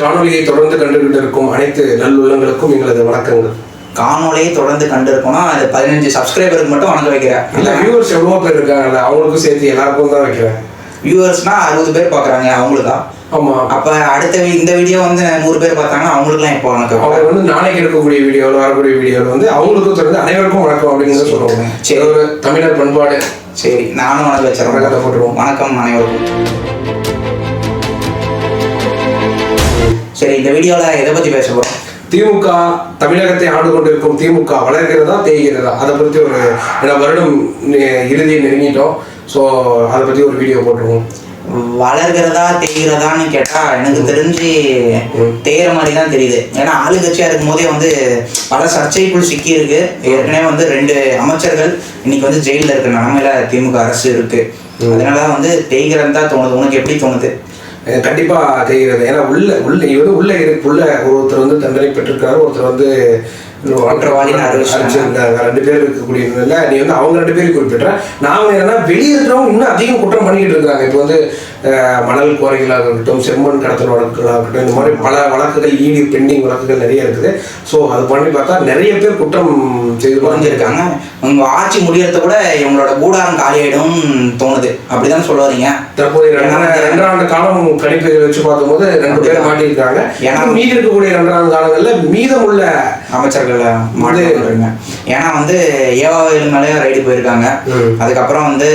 காணொலியை தொடர்ந்து கண்டுகிட்டு இருக்கும் அனைத்து நல்லுள்ளங்களுக்கும் எங்களது வணக்கங்கள். காணொலியை தொடர்ந்து கண்டிருக்கோம்னா அது பதினஞ்சு சப்ஸ்கிரைபருக்கு மட்டும் வணங்க வைக்கிறேன். இல்ல வியூவர்ஸ் எவ்வளோ பேர் இருக்காங்கல்ல அவங்களுக்கும் சேர்த்து எல்லாருக்கும் தான் வைக்கிறேன். வியூவர்ஸ்னா அறுபது பேர் பார்க்குறாங்க அவங்களுக்கா? ஆமா. அப்போ அடுத்த இந்த வீடியோ வந்து நூறு பேர் பார்த்தாங்கன்னா அவங்களுக்குலாம் இப்போ வணக்கம்? அவங்க வந்து நாளைக்கு எடுக்கக்கூடிய வீடியோவில் வரக்கூடிய வீடியோவில் வந்து அவங்களுக்கும் தொடர்ந்து அனைவருக்கும் வணக்கம் அப்படின்னு சொல்லுவாங்க. சரி. ஒரு தமிழர் பண்பாடு. சரி நானும் வணக்கம் வணக்கத்தை வச்சிடறேன் போட்டுருவோம். வணக்கம் அனைவருக்கும். சரி இந்த வீடியோவில் எதை பற்றி பேச போகிறோம் திமுக தமிழகத்தை ஆண்டு கொண்டிருக்கும் திமுக வளர்கிறதா தேய்கிறதா? அதை பற்றி ஒரு வருடம் இறுதியை நெருங்கிட்டோம். ஸோ அதை பற்றி ஒரு வீடியோ போட்டுருவோம். வளர்கிறதா தேய்கிறதான்னு கேட்டா எனக்கு தெரிஞ்சு தேயிற மாதிரி தான் தெரியுது. ஏன்னா ஆளுங்கட்சியா இருக்கும் போதே வந்து பல சர்ச்சைக்குள் சிக்கி இருக்கு ஏற்கனவே வந்து ரெண்டு அமைச்சர்கள் இன்னைக்கு வந்து ஜெயிலில் இருக்கிற நிலமையில திமுக அரசு இருக்கு. அதனால வந்து தேய்கிறது தான் தோணுது. உனக்கு எப்படி தோணுது? அஹ் கண்டிப்பா தெரிகிறது. ஏன்னா உள்ள உள்ள இவர் உள்ள இருக்கு உள்ள ஒருத்தர் வந்து தண்டனை பெற்றிருக்காரு ஒருத்தர் வந்து. அறிவிச்சிருந்தாங்க ரெண்டு பேர் இருக்கக்கூடிய நிலையில நீ வந்து அவங்க ரெண்டு பேரும் குறிப்பிட்ட நாம என்னன்னா வெளியே இருக்கிறவங்க இன்னும் அதிகம் குற்றம் பண்ணிக்கிட்டு இருக்காங்க இப்போ வந்து மணல் குவாரிகளாக இருக்கட்டும் செம்மண் கடத்தல் வழக்குகளாக இருக்கட்டும் இந்த மாதிரி பல வழக்குகள் ஈடு பெண்டிங் வழக்குகள் நிறைய இருக்குது. ஸோ அது பண்ணி பார்த்தா நிறைய பேர் குற்றம் செய்து புரிஞ்சிருக்காங்க உங்க ஆட்சி முடியறத கூட இவங்களோட கூடாரம் காலியாயிடும் தோணுது. அப்படிதான் சொல்ல வரீங்க தற்போதைய ரெண்டரை ரெண்டாண்டு காலம் கணிப்புகளை வச்சு பார்க்கும்போது ரெண்டு பேர் மாட்டியிருக்காங்க. ஏன்னா- மீதி இருக்கக்கூடிய ரெண்டாண்டு காலங்கள்ல மீதமுள்ள அமைச்சர்களை மாட்டுறீங்க ஏன்னா வந்து ஏவாவேலு மேலேயும் ரைடு போயிருக்காங்க. அதுக்கப்புறம் வந்து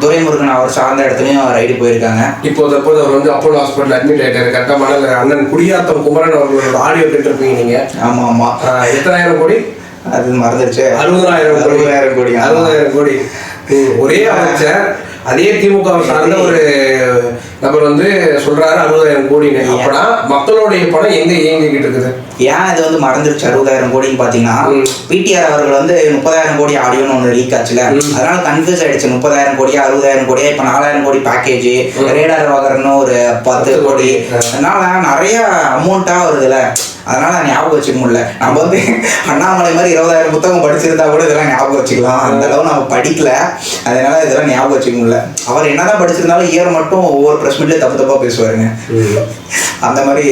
துரைமுருகன் அவர் சார்ந்த இடத்துலயும் ரைடு போயிருக்காங்க. இப்போ தற்போது அவர் வந்து அப்போலோ ஹாஸ்பிட்டல் அட்மிட் ஆயிட்டாரு. கரெக்டாக மணல் அண்ணன் குடியாத்தம் குமரன் அவர்களோட ஆடியோ கேட்டிருப்பீங்க நீங்க. ஆமா ஆமா. எத்தனாயிரம் கோடி? அது மறந்துருச்சு. அறுபதாயிரம் அறுபதாயிரம் கோடி. அறுபதாயிரம் கோடி. ஒரே அமைச்சர் அதே திமுக சார்ந்த ஒரு நபர் வந்து சொல்றாரு அறுபதாயிரம் கோடின்னு. அப்பனா மக்களுடைய பணம் எங்க இயங்கிக்கிட்டு இருக்குது? ஏன் இது வந்து மறந்துருச்சு அறுபதாயிரம் கோடின்னு பாத்தீங்கன்னா. பிடிஆர் அவர்கள் வந்து முப்பதாயிரம் கோடி ஆடியோன்னு ஒன்று லீக் ஆச்சுல. அதனால கன்ஃபியூஸ் ஆயிடுச்சு முப்பதாயிரம் கோடியா அறுபதாயிரம் கோடியா இப்ப நாலாயிரம் கோடி பேக்கேஜ் ரேடார் வாங்குறன்னு ஒரு பத்து கோடி. அதனால நிறைய அமௌண்ட்டா வருதுல்ல அதனால ஞாபகம் வச்சுக்க முடியல. நம்ம வந்து அண்ணாமலை மாதிரி இருபதாயிரம் புத்தகம் படிச்சிருந்தா கூட இதெல்லாம் ஞாபகம் வச்சுக்கலாம். அந்த அளவு நம்ம படிக்கல. அதனால இதெல்லாம் ஞாபகம் வச்சுக்க முடியல. அவர் என்னதான் படிச்சிருந்தாலும் இயர் மட்டும் ஒவ்வொரு பிரஸ் தப்பு தப்பா பேசுவாருங்க. அந்த மாதிரி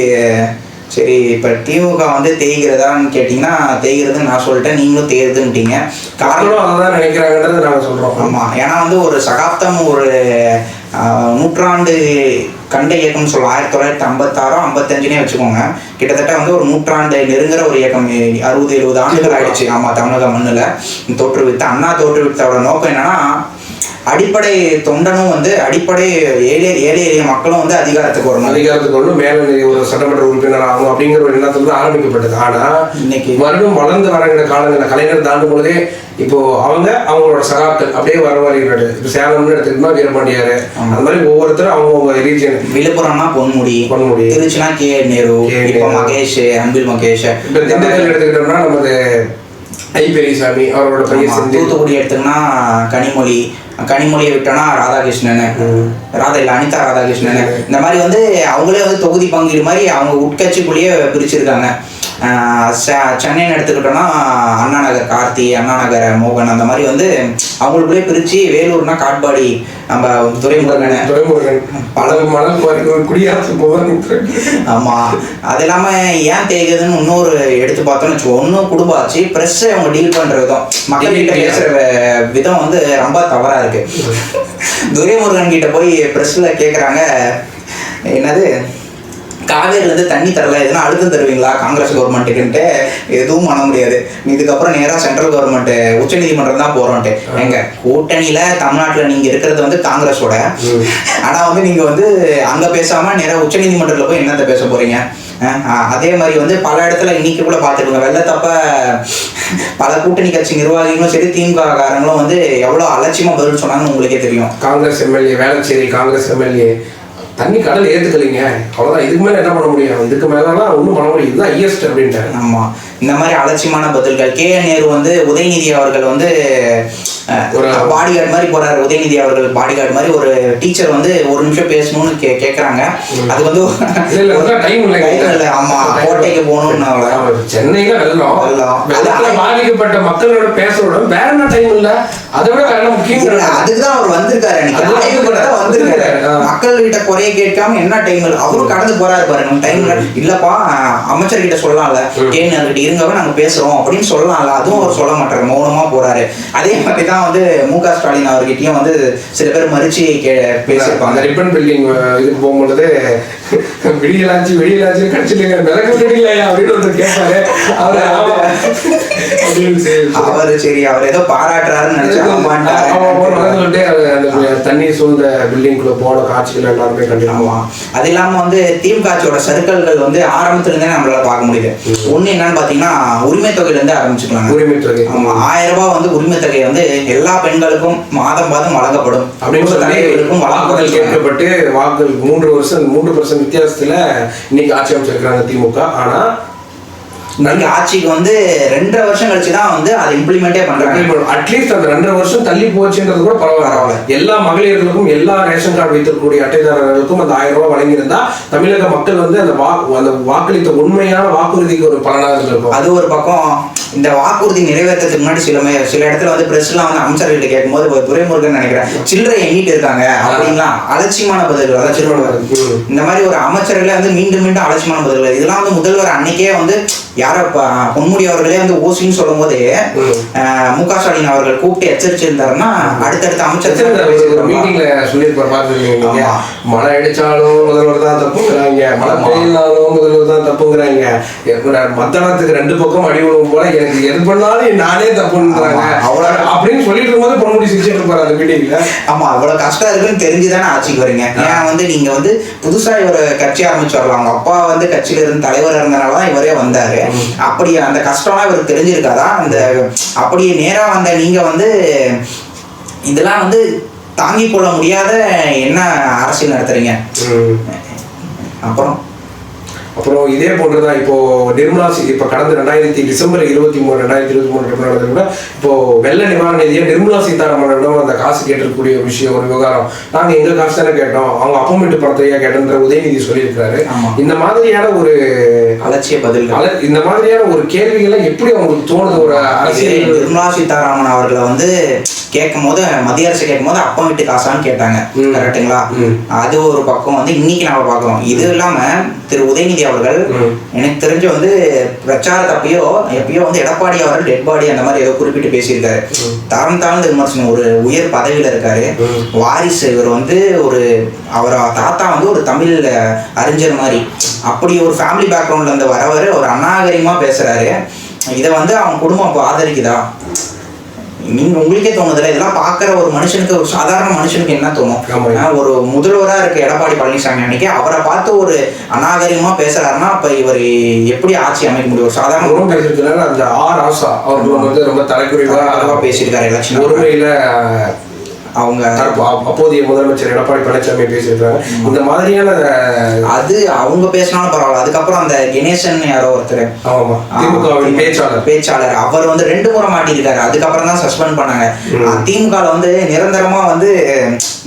சரி இப்போ திமுக வந்து தேய்கிறதான்னு கேட்டிங்கன்னா தேய்கிறதுன்னு நான் சொல்லிட்டேன். நீங்களும் தேய்கிறதுன்ட்டீங்க காரணம் அதான் நினைக்கிறாங்கன்றது நாங்க சொல்றோம். ஆமாம் ஏன்னா வந்து ஒரு சகாப்தம் ஒரு நூற்றாண்டு கண்ட இயக்கம்னு சொல்லலாம் ஆயிரத்தி தொள்ளாயிரத்தி ஐம்பத்தாறோ ஐம்பத்தஞ்சுனே வச்சுக்கோங்க. கிட்டத்தட்ட வந்து ஒரு நூற்றாண்டு நெருங்குற ஒரு இயக்கம். அறுபது எழுபது ஆண்டுகள் ஆயிடுச்சு. ஆமாம் தமிழக மண்ணில். தோற்றுவித்த அண்ணா தோற்றுவித்தோட நோக்கம் என்னன்னா அடிப்படை தொண்டனும் வந்து அடிப்படை ஏழை ஏழை எளிய மக்களும் வந்து அதிகாரத்துக்கு வரணும். அதிகாரத்துக்கு கொண்டு மேல ஒரு சட்டமன்ற உறுப்பினர் ஆகணும் அப்படிங்கிற ஒரு எண்ணத்துல தான் ஆரம்பிக்கப்பட்டது. ஆனா இன்னைக்கு வருடம் வளர்ந்து வருகிற காலங்களில் கலைஞர் தாண்டும் பொழுதே இப்போ அவங்க அவங்களோட சகாப்தல் அப்படியே வர வருகிறது இப்போ சேலம்னு எடுத்துக்கிட்டோம்னா வீரபாண்டியாரு. அந்த மாதிரி ஒவ்வொருத்தரும் அவங்கவுங்க ரீஜன் விழுப்புரம்னா பொன்முடி பொன்முடி. திருச்சினா கே நேரு. இப்போ மகேஷ் அன்பில் மகேஷ். இப்போ திண்டுக்கல் எடுத்துக்கிட்டோம்னா நமது ஐ பெரியசாமி அவரோட ஆமா, செந்தில். தூத்துக்குடி எடுத்தோம்னா கனிமொழி கனிமொழியை விட்டோம்னா ராதாகிருஷ்ணன் ராதா இல்ல அனிதா ராதாகிருஷ்ணன். இந்த மாதிரி வந்து அவங்களே வந்து தொகுதி பங்கீடு மாதிரி அவங்க உட்கட்சிக்குள்ளேயே பிரிச்சிருக்காங்க. சென்னைன்னு எடுத்துக்கிட்டோம்னா அண்ணா நகர் கார்த்தி அண்ணா நகர் மோகன் அந்த மாதிரி வந்து அவங்களுக்குள்ளே பிரிச்சு வேலூர்னா காட்பாடி நம்ம துறைமுருகன். துறைமுருகன். பல மணல் குவாரி குடியாத்து போவன் ஆமா. அது இல்லாம ஏன் தேய்க்குதுன்னு இன்னொரு எடுத்து பார்த்தோம்னு வச்சுக்கோ ஒன்றும் குடும்ப ஆச்சு ப்ரெஸ் அவங்க டீல் பண்ற விதம். மக்கள் கிட்ட பேசுற வி- விதம் வந்து ரொம்ப தவறா இருக்கு. துரைமுருகன் கிட்ட போய் ப்ரெஸ்ல கேக்குறாங்க. என்னது? காவேரில இருந்து தண்ணி தரல. எதுனா அழுத்தம் தருவீங்களா? காங்கிரஸ் கவர்மெண்ட்டுக்குன்ட்டு எதுவும் பண்ண முடியாது. இதுக்கப்புறம் நேரா சென்ட்ரல் கவர்மெண்ட் உச்ச நீதிமன்றம் தான் போறோம்ட்டு எங்க கூட்டணியில தமிழ்நாட்டுல நீங்க இருக்கிறது வந்து காங்கிரஸோட. ஆனா வந்து நீங்க வந்து அங்க பேசாம நேரா உச்ச நீதிமன்றத்துல போய் என்னத்த பேச அஹ் அதே மாதிரி வந்து பல இடத்துல இன்னைக்கு கூட பார்த்துக்கோங்க. வெள்ளத்தப்ப பல கூட்டணி கட்சி நிர்வாகிகளும் சரி திமுக காரங்களும் வந்து எவ்வளவு அலட்சியமா பதில் சொன்னாங்கன்னு உங்களுக்கே தெரியும். காங்கிரஸ் எம்எல்ஏ வேளச்சேரி காங்கிரஸ் எம்எல்ஏ தண்ணி கடல் ஏத்துக்கலைங்க. அவ்வளவுதான். இதுக்கு மேல என்ன பண்ண முடியும்? இதுக்கு மேலாம் ஒன்றும் பண்ண முடியும். இதுதான் ஹையஸ்ட் அப்படின்ட்டு ஆமா. இந்த மாதிரி அலட்சியமான பதில்கள். கே நேரு வந்து உதயநிதி அவர்கள் வந்து ஒரு பாடி கார்டு மாதிரி போறாரு. உதயநிதி அவர்கள் பாடி கார்டு மாதிரி ஒரு டீச்சர் வந்து ஒரு நிமிஷம் பேசணும்னு கே கேட்குறாங்க அது வந்து டைம் இல்லை ஆமா கோட்டைக்கு போகணும்னு சென்னையில வெள்ளம். வெள்ளம். பாதிக்கப்பட்ட மக்களோட பேசுறோட வேற என்ன டைம் இல்ல? அதை விட வேற முக்கியம். அதுக்குதான் அவர் வந்திருக்காரு அதுதான் தான் வந்திருக்காரு. ஆ. மக்கள் கிட்ட குறைய கேட்காம என்ன டைம் அவரும் கடந்து போறாரு பாருங்க. டைம் இல்லப்பா அமைச்சர் கிட்ட சொல்லலாம்ல ஏன் இருங்கவே நாங்க பேசுறோம் அப்படின்னு சொல்லலாம்ல. அதுவும் அவர் சொல்ல மாட்டாரு. மௌனமா போறாரு. அதே மாதிரி தான் வந்து மு க ஸ்டாலின் அவர்கிட்டயும் வந்து சில பேர் மறுச்சு பேசியிருப்பாங்க. ரிப்பன் பில்டிங் இதுக்கு போகும்பொழுது விடியலாச்சு விடியலாச்சு கடிச்சிட்டுங்க விளக்கு விடியலையா அப்படின்னு ஒருத்தர் கேட்பாரு அவர் அவரு சரி அவர் ஏதோ பாராட்டுறாருன்னு நினைச்சா தண்ணி சூழ்ந்த பில்டிங்குள்ள போன காட்சிகள் எல்லாருமே கண்டிப்பாக அது இல்லாம வந்து திமுக ஆட்சியோட சர்க்கிள்கள் வந்து ஆரம்பத்துல இருந்தே நம்மளால பார்க்க முடியுது ஒண்ணு என்னன்னு பாத்தீங்கன்னா உரிமை தொகையில இருந்து ஆரம்பிச்சுக்கலாங்க. உரிமை தொகை. ஆமா ஆயிரம் ரூபாய் வந்து உரிமை தொகை வந்து எல்லா பெண்களுக்கும் மாதம் மாதம் வழங்கப்படும். அப்படின்னு தலைவர்களுக்கும் வாக்குகள் கேட்கப்பட்டு வாக்குகள் மூன்று வருஷம் மூன்று பர்சன்ட் வித்தியாசத்துல இன்னைக்கு ஆட்சி அமைச்சிருக்கிறாங்க திமுக. ஆனா இன்னைக்கு ஆட்சிக்கு வந்து ரெண்டரை வருஷம் கழிச்சு தான் வந்து அதை இம்ப்ளிமெண்டே பண்றாங்க. அட்லீஸ்ட் அந்த ரெண்டரை வருஷம் தள்ளி போச்சுன்றது கூட பரவாயில்ல. எல்லா மகளிர்களுக்கும் எல்லா ரேஷன் கார்டு வைத்திருக்கக்கூடிய அட்டைதாரர்களுக்கும் அந்த ஆயிரம் ரூபாய் வழங்கியிருந்தா தமிழக மக்கள் வந்து அந்த வா அந்த வாக்களித்த உண்மையான வாக்குறுதிக்கு ஒரு பலனாக இருந்திருக்கும். அது ஒரு பக்கம் இந்த வாக்குறுதி நிறைவேற்றத்துக்கு முன்னாடி சில சில இடத்துல வந்து பிரஸ்லாம் வந்து அமைச்சர்கிட்ட கேட்கும்போது ஒரு துரைமுருகன் நினைக்கிறேன் சில்லறை எண்ணிட்டு இருக்காங்க அப்படின்லாம் அலட்சியமான பதில்கள் ம். இந்த மாதிரி ஒரு அமைச்சர்களே வந்து மீண்டும் மீண்டும் அலட்சியமான பதில்கள் இதெல்லாம் வந்து முதல்வர் அன்னைக்கே வந்து யார பொன்முடி அவர்களே வந்து ஓசின்னு சொல்லும் போதே ம். க ஸ்டாலின் அவர்கள் கூப்பிட்டு எச்சரிச்சிருந்தாருன்னா அடுத்தடுத்த அமைச்சர் மீட்டிங்ல சொல்லியிருப்பார் பார்த்துருக்கீங்க. மழை அடிச்சாலும் முதல்வர் தான் தப்புங்கிறாங்க மழை. பெய்யலாலும் முதல்வர் தான் தப்புங்கிறாங்க மத்தளத்துக்கு ரெண்டு பக்கம் அடி விழுவும் போல எனக்கு எது பண்ணாலும் நானே தப்புன்றாங்க. ஆமா. அவ்வளவு- அப்படின்னு சொல்லிட்டு இருக்கும்போது பொன்முடி சிரிச்சிட்டு இருப்பாரு அந்த மீட்டிங்ல ஆமா அவ்வளவு கஷ்டம் இருக்குன்னு தெரிஞ்சுதானே ஆட்சிக்கு வரீங்க. ஏன் வந்து நீங்க வந்து புதுசா ஒரு கட்சி ஆரம்பிச்சு வரலாம் அவங்க அப்பா வந்து கட்சியில இருந்து தலைவர் இருந்தனால தான் இவரே வந்தாரு. அப்படி அந்த கஷ்டம்லாம் இவருக்கு தெரிஞ்சிருக்காதா? அந்த அப்படி நேரா வந்த நீங்க வந்து இதெல்லாம் வந்து தாங்கிக் கொள்ள முடியாத என்ன அரசியல் நடத்துறீங்க? அப்புறம்? அப்புறம் இதே போன்றுதான் இப்போ நிர்மலா சீ இப்போ கடந்த ரெண்டாயிரத்தி டிசம்பர் இருபத்தி மூணு ரெண்டாயிரத்தி இருபத்தி மூணு நடந்தது கூட இப்போ வெள்ள நிவாரண நிதியை நிர்மலா சீதாராமனிடம் அந்த காசு கேட்டிருக்கக்கூடிய ஒரு விஷயம் ஒரு விவகாரம். நாங்க எங்க காசு தானே கேட்டோம்? அவங்க அப்பமெண்ட் பணத்தையா கேட்டோன்ற உதயநிதி சொல்லியிருக்காரு ஆமா. இந்த மாதிரியான ஒரு அலட்சிய பதில்கள். அல- இந்த மாதிரியான ஒரு கேள்விகளை எப்படி அவங்களுக்கு தோணுது? ஒரு அரசியல் நிர்மலா சீதாராமன் அவர்களை வந்து கேட்கும் போது மத்திய அரசு கேட்கும் போது அப்பா வீட்டு காசான்னு கேட்டாங்க. ம். அது ஒரு பக்கம் வந்து இன்னைக்கு நாம பார்க்கிறோம். இது இல்லாம திரு உதயநிதி அவர்கள். எனக்கு தெரிஞ்சு வந்து பிரச்சாரத்தப்பயோ எப்பயோ வந்து எடப்பாடி அவர்கள் டெட் பாடி அந்த மாதிரி ஏதோ குறிப்பிட்டு பேசியிருக்காரு. தரம் தாழ்ந்த விமர்சனம் ஒரு உயர் பதவியில இருக்காரு. ம். வாரிசு இவர் வந்து ஒரு அவர் தாத்தா வந்து ஒரு தமிழ் அறிஞர் மாதிரி. அப்படி ஒரு ஃபேமிலி பேக்ரவுண்ட்ல இருந்து வரவர் ஒரு அநாகரிகமா பேசுறாரு. இதை வந்து அவன் குடும்பம் அப்போ ஆதரிக்குதா? நீங்க உங்களுக்கே தோணுதுல இதெல்லாம் பார்க்குற ஒரு மனுஷனுக்கு ஒரு சாதாரண மனுஷனுக்கு என்ன தோணும்? ஒரு முதல்வரா இருக்க எடப்பாடி பழனிசாமி அன்னைக்கு அவரை பார்த்து ஒரு அநாகரிகமா பேசுறாருன்னா அப்ப இவர் எப்படி ஆட்சி அமைக்க முடியும்? ஒரு சாதாரண அவரும் பேசியிருக்கிறாரு அந்த ஆர் ஆசா அவர்கள் வந்து ரொம்ப தலைக்குறைவா பேசியிருக்காரு எலெக்ஷன் ஒருமையில அவங்க அப்போதைய முதலமைச்சர் எடப்பாடி பழனிசாமி பேசியிருக்காங்க இந்த மாதிரியான அது அவங்க பேசினாலும் பரவாயில்ல. அதுக்கப்புறம் அந்த கணேசன் யாரோ ஒருத்தர். ஆமா திமுகவின் பேச்சாளர். பேச்சாளர். அவர் வந்து ரெண்டு முறை மாட்டிருக்காரு அதுக்கப்புறம் தான் சஸ்பெண்ட் பண்ணாங்க. திமுக வந்து நிரந்தரமா வந்து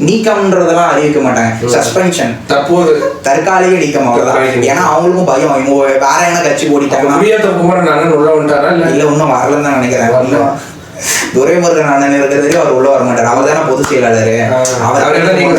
நீக்கம்ன்றதெல்லாம் அறிவிக்க மாட்டாங்க. சஸ்பென்ஷன் தற்போது தற்காலிக நீக்கம் அவ்வளவுதான். ஏன்னா அவங்களுக்கும் பயம். இவங்க வேற என்ன கட்சி அண்ணன் உள்ள வந்துட்டாரா இல்ல? இன்னும் வரலன்னு தான் நினைக்கிறேன். துரைமுருகன் அண்ணன் இருக்கிறதுக்கு அவர் உள்ள வர மாட்டார். அவர் தானே பொதுச் செயலாளர்.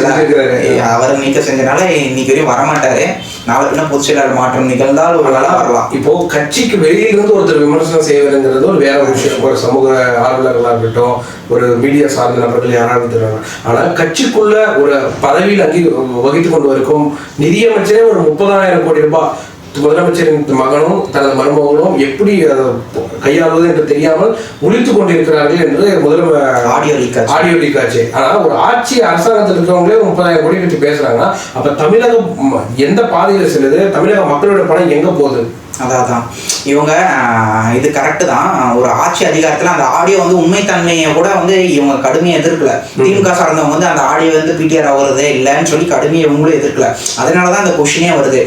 செஞ்சிருக்கிறாரு. அவர் நீக்க செஞ்சனால இன்னைக்கு வரையும் வர மாட்டாரு. நாளை பின்ன பொதுச் செயலாளர் மாற்றம் நிகழ்ந்தால் ஒரு வேளை வரலாம். இப்போ கட்சிக்கு வெளியில இருந்து ஒருத்தர் விமர்சனம் செய்வதுங்கிறது ஒரு வேற ஒரு விஷயம். ஒரு சமூக ஆர்வலர்களா இருக்கட்டும் ஒரு மீடியா சார்ந்த நபர்கள் யாராவது இருக்கிறாங்க ஆனா கட்சிக்குள்ள ஒரு பதவியில் அங்கி வகித்து கொண்டு இருக்கும் நிதியமைச்சரே ஒரு முப்பதாயிரம் கோடி ரூபாய் முதலமைச்சரின் மகனும் தனது மருமகனும் எப்படி கையாளுவது என்று தெரியாமல் ஒழித்துக் கொண்டிருக்கிறார்கள் என்று முதல்வர் ஆடியோ லீக். ஆடியோ லீக் ஆச்சு ஆனா ஒரு ஆட்சி அரசாங்கத்தில் இருக்கிறவங்களே முப்பதாயிரம் கோடி பற்றி பேசுறாங்கன்னா அப்ப தமிழகம் எந்த பாதையில செல்லுது? தமிழக மக்களோட பணம் எங்க போகுது? அதான் அதான். இவங்க இது கரெக்டு தான். ஒரு ஆட்சி அதிகாரத்துல அந்த ஆடியோ வந்து உண்மைத்தன்மையை கூட வந்து இவங்க கடுமையாக எதிர்க்கல. திமுக சார்ந்தவங்க வந்து அந்த ஆடியோ வந்து பிடிஆர் ஆகுறதே இல்லைன்னு சொல்லி கடுமையாக இவங்களும் எதிர்க்கல. அதனால தான் அந்த கொஷினே வருது.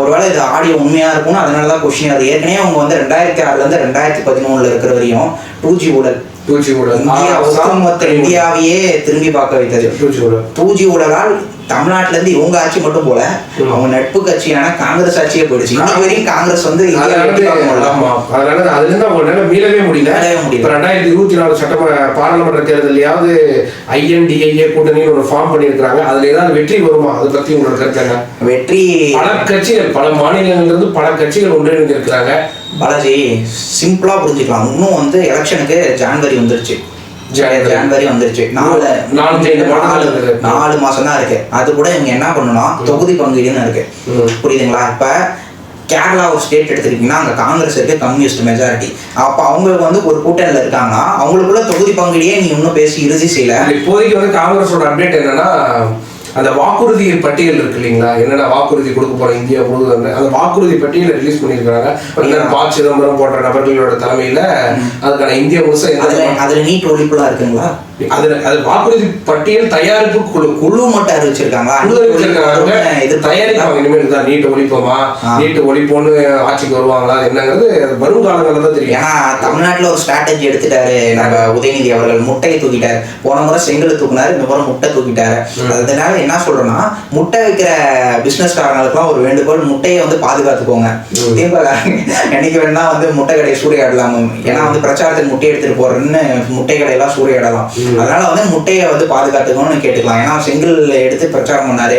ஒருவேளை இது ஆடியோ உண்மையா இருக்கும்னு அதனால தான் கொஷினே வருது. ஏற்கனவே அவங்க வந்து ரெண்டாயிரத்தி ஆறுல இருந்து ரெண்டாயிரத்தி பதிமூணுல இருக்கிற வரையும் டூ ஜி ஊழல். பூச்சி ஊழல். இந்தியா ஒட்டுமொத்த இந்தியாவையே திரும்பி பார்க்க வைத்தது. பூச்சி ஊழல். டூ ஜி ஊழலால் தமிழ்நாட்டுல இருந்து இவங்க ஆட்சி மட்டும் போல அவங்க நட்பு கட்சியான காங்கிரஸ் ஆட்சியே போயிடுச்சு. இன்னைக்கு வரைக்கும் காங்கிரஸ் வந்து அதனால எட்டி பார்க்க முடியல. ஆமா. அதனால அதுல இருந்து அவங்களால மீளவே முடியல. முடியல. இப்ப ரெண்டாயிரத்தி இருபத்தி நாலு சட்டம பாராளுமன்ற தேர்தலையாவது ஐஎன்டிஏ கூட்டணின்னு ஒரு ஃபார்ம் பண்ணியிருக்காங்க அதுல ஏதாவது வெற்றி வருமா? அதை பத்தி உங்களோட கருத்து என்ன வெற்றி பல கட்சிகள் பல மாநிலங்கள்ல இருந்து பல கட்சிகள் ஒன்றிணைந்து இருக்கிறாங்க பாலாஜி சிம்பிளா புரிஞ்சுக்கலாம். இன்னும் வந்து எலெக்ஷனுக்கு ஜான்வரி வந்துருச்சு. ஜனவரி. வந்துருச்சு. நாலு நாலு மாசம் தான் இருக்கு. அது கூட இவங்க என்ன பண்ணணும் தொகுதி பங்கீடுன்னு இருக்கு. புரியுதுங்களா? இப்ப கேரளா ஒரு ஸ்டேட் எடுத்துக்கிட்டீங்கன்னா அங்க காங்கிரஸ் இருக்கு கம்யூனிஸ்ட் மெஜாரிட்டி அப்ப அவங்களுக்கு வந்து ஒரு கூட்டணியில இருக்காங்கன்னா அவங்களுக்குள்ள தொகுதி பங்கீடியே நீ இன்னும் பேசி இறுதி செய்யல. இப்போதைக்கு வந்து காங்கிரஸோட அப்டேட் என்னன்னா அந்த வாக்குறுதி பட்டியல் இருக்கு இல்லைங்களா? என்னென்ன வாக்குறுதி கொடுக்க போற இந்தியா முழுவதும் அந்த வாக்குறுதி பட்டியலை ரிலீஸ் பண்ணியிருக்காங்க. ப சிதம்பரம் போன்ற நபர்களோட தலைமையில அதுக்கான இந்தியா முழுசா எந்த அதுல அதுல நீட் ஒழிப்புலாம் இருக்குங்களா? அதுல அது வாக்குறுதி பட்டியல் தயாரிப்பு குழு குழு மட்டும் அறிவிச்சிருக்காங்களா குழு அறிவிச்சிருக்காங்க. இது தயாரிப்பாங்க இனிமேல் தான் நீட் ஒழிப்போமா? ஆ. நீட் ஒழிப்போன்னு ஆட்சிக்கு வருவாங்களா? என்னங்கிறது வருங்காலங்களில் தான் தெரியும். ஏன்னா தமிழ்நாட்டுல ஒரு ஸ்ட்ராட்டஜி எடுத்துட்டாரு. நம்ம உதயநிதி அவர்கள் முட்டையை தூக்கிட்டாரு. போன முறை செங்கல் தூக்குனாரு இந்த முறை முட்டை தூக்கிட்டாரு. அதனால என்ன சொல்றேன்னா முட்டை வைக்கிற பிசினஸ் காரங்களுக்குலாம் ஒரு வேண்டுகோள் முட்டையை வந்து பாதுகாத்துக்கோங்க. திமுக என்னைக்கு வேணா வந்து முட்டை கடையை சூறையாடலாம். ஏன்னா வந்து பிரச்சாரத்துக்கு முட்டை எடுத்துட்டு போறேன்னு முட்டை கடையெல்லாம் சூறையாடலாம். அதனால வந்து முட்டையை வந்து பாதுகாத்துக்கணும்னு கேட்டுக்கலாம். ஏன்னா செங்கல் எடுத்து பிரச்சாரம் பண்ணாரு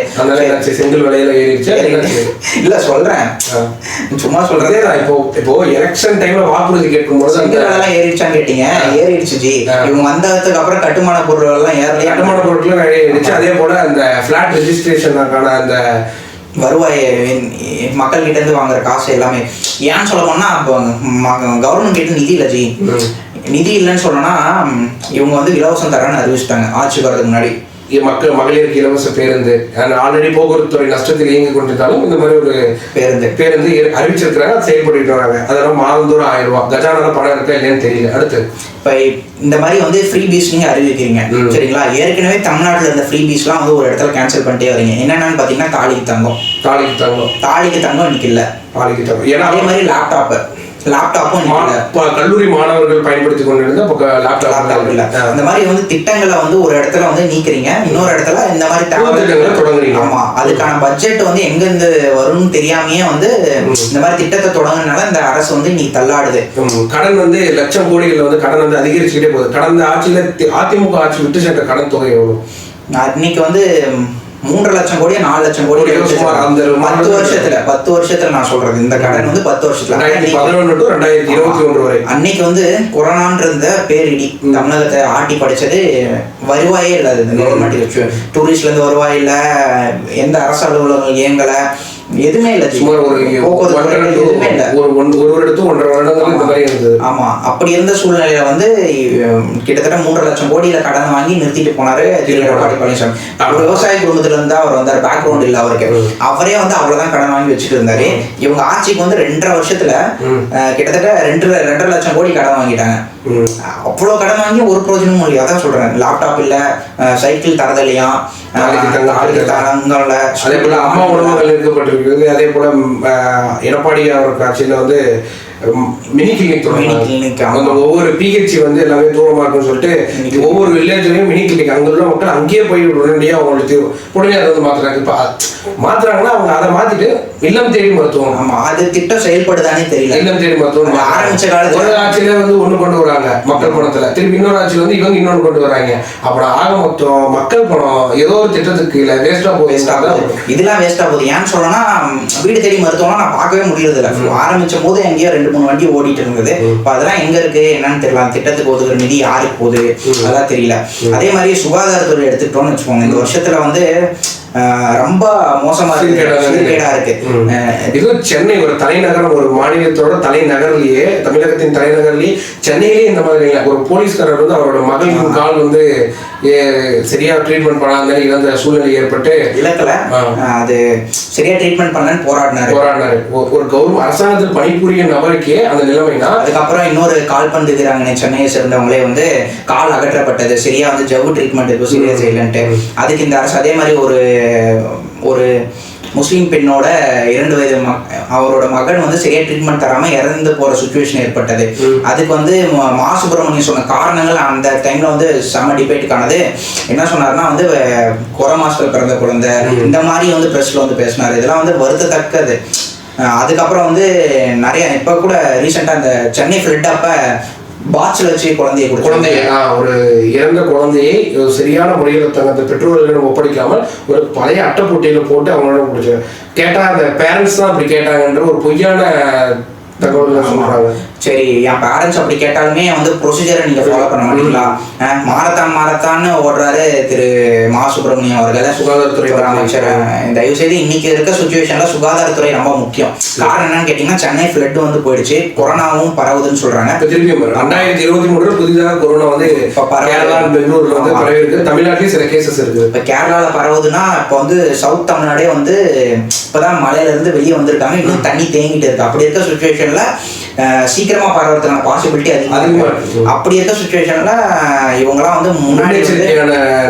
செங்கல் விலையில ஏறிடுச்சு? இல்ல சொல்றேன். சும்மா சொல்றதே தான் இப்போ இப்போ எலெக்ஷன் டைம்ல வாக்குறுதி கேட்கும்போது செங்கல் எல்லாம் ஏறிடுச்சான்னு கேட்டீங்க. ஏறிடுச்சு ஜி. இவங்க வந்ததுக்கு அப்புறம் கட்டுமான பொருள் எல்லாம் ஏறலையா? கட்டுமான பொருட்களும் நிறைய இருந்துச்சு அதே போல அந்த பிளாட் ரெஜிஸ்ட்ரேஷனுக்கான அந்த வருவாய் மக்கள் கிட்ட இருந்து வாங்குற காசு எல்லாமே. ஏன்னு சொல்ல போனா கவர்மெண்ட் கிட்ட நிதி இல்ல ஜி. நிதி இல்லைன்னு சொன்னா இவங்க வந்து இலவசம் தரேன்னு அறிவிச்சிட்டாங்க ஆட்சி வரதுக்கு முன்னாடி. மக்கள் மகளிருக்கு இலவச பேருந்து. ஆல்ரெடி போக்குவரத்து துறை நஷ்டத்தில் இயங்கி கொண்டிருந்தாலும் இந்த மாதிரி ஒரு பேருந்து. பேருந்து அறிவிச்சிருக்கிறாங்க அது செயல்பட்டு வராங்க. அதெல்லாம் மாதந்தோறும் ஆயிரம் ரூபாய். கஜானால பணம் இருக்கா இல்லையான்னு தெரியல. அடுத்து. இப்ப இந்த மாதிரி வந்து ஃப்ரீ பீஸ் நீங்க அறிவிக்கிறீங்க. சரிங்களா? ஏற்கனவே தமிழ்நாட்டுல இருந்த ஃப்ரீ பீஸ்லாம் வந்து ஒரு இடத்துல கேன்சல் பண்ணிட்டே வரீங்க. என்னென்னு பாத்தீங்கன்னா தாலிக்கு தங்கம். தாலிக்கு தங்கம். தாலிக்கு தங்கம் இன்னைக்கு இல்ல. தாலிக்கு தங்கம். ஏன்னா அதே மாதிரி லேப்டாப் லேப்டாப்பும் கல்லூரி மாணவர்கள் பயன்படுத்தி கொண்டிருந்த லேப்டாப் இல்ல இந்த மாதிரி வந்து திட்டங்களை வந்து ஒரு இடத்துல வந்து நீக்குறீங்க இன்னொரு இடத்துல இந்த மாதிரி திட்டங்களை தொடங்குறீங்க. ஆமா. அதுக்கான பட்ஜெட் வந்து எங்க இருந்து வரும்னு தெரியாமயே வந்து இந்த மாதிரி திட்டத்தை தொடங்குனால இந்த அரசு வந்து நீ தள்ளாடுது. கடன் வந்து லட்சம் கோடிகள் வந்து கடன் வந்து அதிகரிச்சுக்கிட்டே போகுது. கடந்த ஆட்சியில அதிமுக ஆட்சி விட்டு சென்ற கடன் தொகை எவ்வளவு? நான் இன்னைக்கு வந்து மூன்றரை லட்சம் கோடி நாலு லட்சம் கோடி அந்த பத்து வருஷத்துல பத்து வருஷத்துல நான் சொல்றது இந்த கடன் வந்து பத்து வருஷத்துல. பதினொன்று டு ரெண்டாயிரத்தி இருபத்தி ஒன்று வரை. அன்னைக்கு வந்து கொரோனான்ற பேரிடி தமிழகத்தை ஆட்டி படிச்சது வருவாயே இல்லாது இந்த கவர்மெண்ட் டூரிஸ்ட்ல இருந்து வருவாய் இல்ல எந்த அரசு அலுவலகம் இயங்கல எதுவுமே இல்ல சுமார் ஒரு எதுவுமே இல்ல. ஒரு ஒன்- ஒரு வருடத்து ஒன்றரை வருடங்கள் இந்த மாதிரி இருந்தது. ஆமா. அப்படி இருந்த சூழ்நிலையில வந்து கிட்டத்தட்ட மூன்றரை லட்சம் கோடியில கடன் வாங்கி நிறுத்திட்டு போனாரு எடப்பாடி பழனிசாமி. ஒரு விவசாய குடும்பத்துல இருந்து அவர் வந்தார். பேக்ரவுண்ட் இல்ல அவருக்கு. அவரே வந்து அவ்வளவுதான் கடன் வாங்கி வச்சுட்டு இருந்தாரு. இவங்க ஆட்சிக்கு வந்து ரெண்டரை வருஷத்துல கிட்டத்தட்ட ரெண்டு ரெண்டரை லட்சம் கோடி கடன் வாங்கிட்டாங்க. அவ்வளோ கடன் வாங்கி ஒரு பிரயோஜனமும் இல்லை அதான் சொல்றேன். லேப்டாப் இல்ல சைக்கிள் தரதில்லையா அதே போல அம்மா உணவுகள் இருக்கப்பட்டிருக்கிறது. அதே போல எடப்பாடி அவர் காட்சியில் வந்து மினி கிளினிக். அந்த ஒவ்வொரு பிஹெச் வந்து எல்லாமே தூரமா இருக்கும்னு சொல்லிட்டு ஒவ்வொரு வில்லேஜ்லயும் மினி கிளினிக் அங்க உள்ள மக்கள் அங்கேயே போய் உடனடியா அவங்களுக்கு உடனே அதை வந்து மாத்துறாங்க. இப்ப மாத்துறாங்கன்னா அவங்க அதை மாத்திட்டு இல்லம் தேடி மருத்துவம். ஆமா அது திட்டம் செயல்படுதானே தெரியல. இல்லம் தேடி மருத்துவம். ஆரம்பிச்ச காலத்துல- ஒரு ஆட்சியில வந்து ஒண்ணு கொண்டு வராங்க மக்கள் பணத்துல. திருப்பி இன்னொரு ஆட்சியில வந்து இவங்க இன்னொன்னு கொண்டு வராங்க. அப்புறம் ஆக மொத்தம் மக்கள் பணம் ஏதோ ஒரு திட்டத்துக்கு இல்ல வேஸ்டா வேஸ்டா போகுது. இதெல்லாம் வேஸ்டா போகுது. ஏன்னு சொல்லணும்னா வீடு தேடி மருத்துவம்லாம் நான் பார்க்கவே முடியறது இல்ல ஆரம்பிச்ச போது எங்கேயோ ரெண்டு மூணு வண்டி ஓடிட்டு இருந்தது. இப்ப அதெல்லாம் எங்க இருக்கு? என்னன்னு தெரியல. அந்த திட்டத்துக்கு ஒதுக்குற நிதி யாருக்கு போகுது? அதெல்லாம் தெரியல. அதே மாதிரி சுகாதாரத்துறை எடுத்துக்கிட்டோம்னு வச்சுக்கோங்க. இந்த வருஷத்துல வந்து ரொம்ப மோசமா இருக்கு. இது சென்னை ஒரு தலைநகரம் ஒரு மாநிலத்தோட தலைநகர்லயே தமிழகத்தின் தலைநகர்லயே சென்னையிலேயே இந்த மாதிரி. ஒரு போலீஸ்காரர் வந்து அவரோட மகளின் கால் வந்து சரியா ட்ரீட்மெண்ட் பண்ணாத இழந்த சூழ்நிலை ஏற்பட்டு இலக்கல அது சரியா ட்ரீட்மெண்ட் பண்ணலன்னு போராடினாரு. போராடினாரு. ஒரு கௌரவ அரசாங்கத்தில் பணிபுரியும் நபருக்கே அந்த நிலைமைனா? அதுக்கப்புறம் இன்னொரு கால்பந்து வீராங்கனை சென்னையை சேர்ந்தவங்களே வந்து கால் அகற்றப்பட்டது. சரியா வந்து ஜவ்வு ட்ரீட்மெண்ட் எதுவும் சரியா செய்யலன்ட்டு. அதுக்கு இந்த அரசு அதே மாதிரி ஒரு ஒரு முஸ்லீம் பெண்ணோட இரண்டு வயது மக்- அவரோட மகன் வந்து சரியா ட்ரீட்மெண்ட் தராம இறந்து போற சுச்சுவேஷன் ஏற்பட்டது ம். அதுக்கு வந்து ம- மா சுப்பிரமணியம் சொன்ன காரணங்கள் அந்த டைம்ல வந்து செம டிபேட்டுக்கானது என்ன சொன்னாருன்னா வந்து குறை மாசத்துல பிறந்த குழந்தை ம். இந்த மாதிரி வந்து பிரஸ்ல வந்து பேசினாரு இதெல்லாம் வந்து வருத்தத்தக்கது அதுக்கப்புறம் வந்து நிறைய இப்ப கூட ரீசெண்டா இந்த சென்னை ஃபிளட் அப்ப பாட்ஸ்ல வச்சு குழந்தைய குழந்தைய ஒரு இறந்த குழந்தையை ஒரு சரியான முறையில் தனது பெற்றோர்களிடம் ஒப்படைக்காமல் ஒரு பழைய அட்டைப்பொட்டியில போட்டு அவங்களோட முடிச்சாங்க கேட்டா அந்த பேரண்ட்ஸ் தான் அப்படி கேட்டாங்கன்ற ஒரு பொய்யான தகவல்கள் சொல்றாங்க. சரி என் பேரண்ட்ஸ் அப்படி கேட்டாலுமே வந்து ப்ரொசீஜரை நீங்க ஃபாலோ பண்ண மாட்டீங்களா? மாரத்தான் மாரத்தான்னு ஓடுறாரு திரு மா சுப்பிரமணியம் அவர்கள். சுகாதாரத்துறை அமைச்சர் தயவு செய்து இன்னைக்கு இருக்க சுச்சுவேஷன்ல சுகாதாரத்துறை ரொம்ப முக்கியம். காரணம் என்னன்னு கேட்டீங்கன்னா சென்னை ஃபிளட் வந்து போயிடுச்சு. கொரோனாவும் பரவுதுன்னு திருப்பியும் பாரு. ரெண்டாயிரத்தி இருபத்தி மூணுல புதிதாக கொரோனா வந்து இப்ப கேரளா பெங்களூர்ல வந்து. பரவி இருக்கு தமிழ்நாட்டிலயும் சில கேசஸ் இருக்குது இப்போ கேரளாவில் பரவுதுன்னா இப்போ வந்து சவுத் தமிழ்நாடே வந்து இப்போதான் மலையில இருந்து வெளியே வந்திருக்காங்க. இன்னும் தண்ணி தேங்கிட்டு இருக்கு. அப்படி இருக்க சுச்சுவேஷன்ல சீக்கிரமா பரவறதுக்கான பாசிபிலிட்டி அதிகமா அதிகமா இருக்கு. அப்படி இருக்க சுச்சுவேஷன்ல இவங்கெல்லாம் வந்து முன்னாடி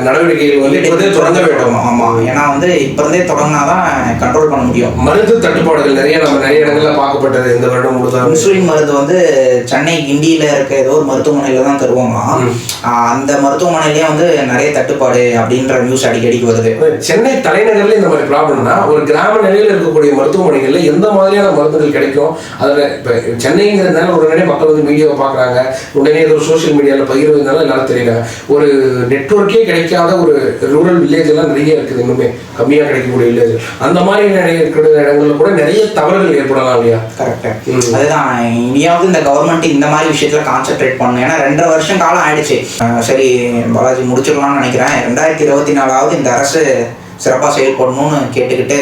நடவடிக்கைகள் வந்து இப்போதே தொடங்க வேண்டும். ஆமா ஏன்னா வந்து இப்ப இருந்தே தொடங்கினாதான் கண்ட்ரோல் பண்ண முடியும். மருந்து தட்டுப்பாடுகள் நிறைய நம்ம நிறைய இடங்கள்ல பார்க்கப்பட்டது இந்த வருடம் முழுதாக இன்சுலின் மருந்து வந்து சென்னை கிண்டியில இருக்க ஏதோ ஒரு மருத்துவமனையில தான் தருவாங்களாம் ம். ஆஹ் அந்த மருத்துவமனையிலயே வந்து நிறைய தட்டுப்பாடு அப்படின்ற நியூஸ் அடிக்கடிக்கு வருது. சென்னை தலைநகர்ல இந்த மாதிரி ப்ராப்ளம்னா ஒரு கிராம நிலையில இருக்கக்கூடிய மருத்துவமனைகள்ல எந்த மாதிரியான மருந்துகள் கிடைக்கும்? அதுல இப்ப சென்னைங்கிறதுனால உடனே மக்கள் வந்து மீடியாவை பார்க்கறாங்க. உடனே ஏதோ சோஷியல் மீடியால பகிர்வதனால எல்லாரும் தெரியறாங்க ஒரு நெட்வொர்க்கே கிடைக்காத ஒரு ரூரல் வில்லேஜ் எல்லாம் நிறைய இருக்குது இன்னுமே. கம்மியா கிடைக்கக்கூடிய வில்லேஜ் அந்த மாதிரி நிறைய இருக்கிற இடங்கள்ல கூட நிறைய தவறுகள் ஏற்படலாம் இல்லையா? கரெக்ட் ம். அதுதான் இனியாவது இந்த கவர்மெண்ட் இந்த மாதிரி விஷயத்துல கான்சென்ட்ரேட் பண்ணணும். ஏன்னா ரெண்டரை வருஷம் காலம் ஆயிடுச்சு. சரி பாலாஜி முடிச்சிடலாம்னு நினைக்கிறேன். ரெண்டாயிரத்தி இருபத்தி நாலாவது இந்த அரசு சிறப்பாக செயல்படணும்னு கேட்டுக்கிட்டு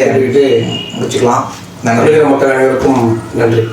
முடிச்சுக்கலாம். நன்றி. தமிழக மக்கள் அனைவருக்கும் நன்றி.